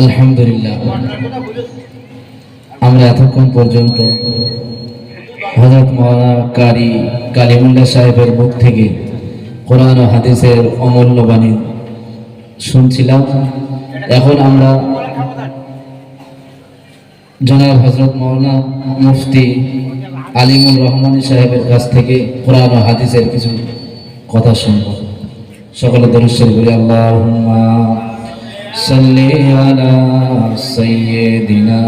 আলহামদুলিল্লাহ। আমরা এতক্ষণ পর্যন্ত হজরত মৌলানা কারি কালিমুল্লাহ সাহেবের মুখ থেকে কোরআন ও হাদিসের অমূল্য বাণী শুনছিলাম। এখন আমরা জনাব হজরত মৌলানা মুফতি আলিমুর রহমান সাহেবের কাছ থেকে কোরআন ও হাদিসের কিছু কথা শুনব। সকলে দরুশ্বর বলি আল্লাহুম্মা সাল্লি আলা সাইয়্যিদিনা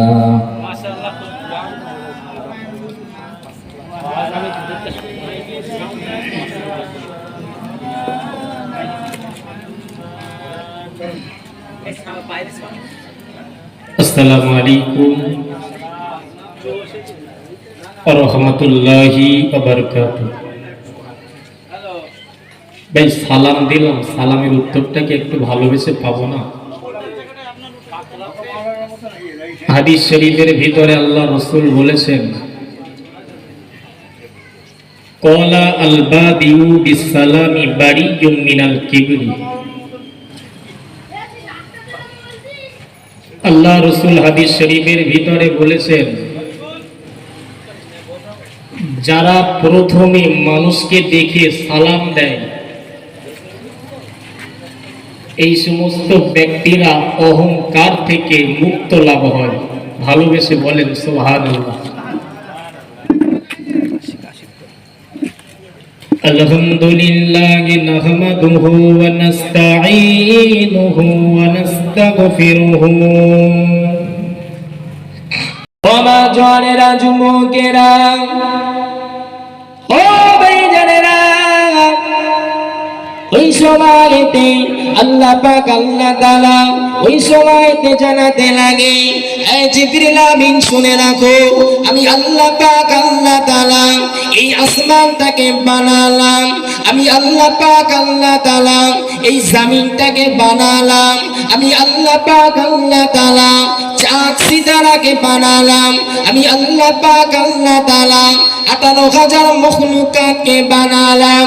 আসসালামু আলাইকুম রহমতুল্লাহি ভাই, সালাম দিলাম। সালামের উত্তরটা কি একটু ভালোবেসে পাবো না? হাদিস শরীফের ভিতরে আল্লাহ রসুল বলেছেন, কলা আলবা দিউ বিসালামি বাড়ি মিনাল কিবরি। আল্লাহ রসুল হাদিস শরীফের ভিতরে বলেছেন, যারা প্রথমে মানুষকে দেখে সালাম দেয় এই সমস্ত ব্যক্তিরা অহংকার থেকে মুক্ত লাভ হয় ভালোবেসে বলেন সোহান الحمد لله نحمده ونستعينه ونستغفره ওমা জনেরা যুবকেরা ওই সময়তে আল্লাহ পাক আল্লাহ তাআলা ওই সময়তে জানাতে লাগে এই জিবরিল আমিন, শুনে রাখো, আমি আল্লাহ পাক আল্লাহ তাআলা এই আসমানটাকে বানালাম, আমি আল্লাহ পাক আল্লাহ তাআলা এই জমিনটাকে বানালাম, আমি আল্লাহ পাক আল্লাহ তাআলা চাঁদ সিতারাকে বানালাম, আমি আল্লাহ পাক আল্লাহ তাআলা আঠারো হাজার মখলুকাতকে বানালাম।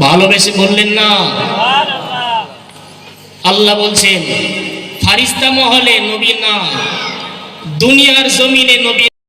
ভালোবেসে বললেন না। আল্লাহ বলছেন ফারিস্তা মহলে নবী না দুনিয়ার জমিনে নবী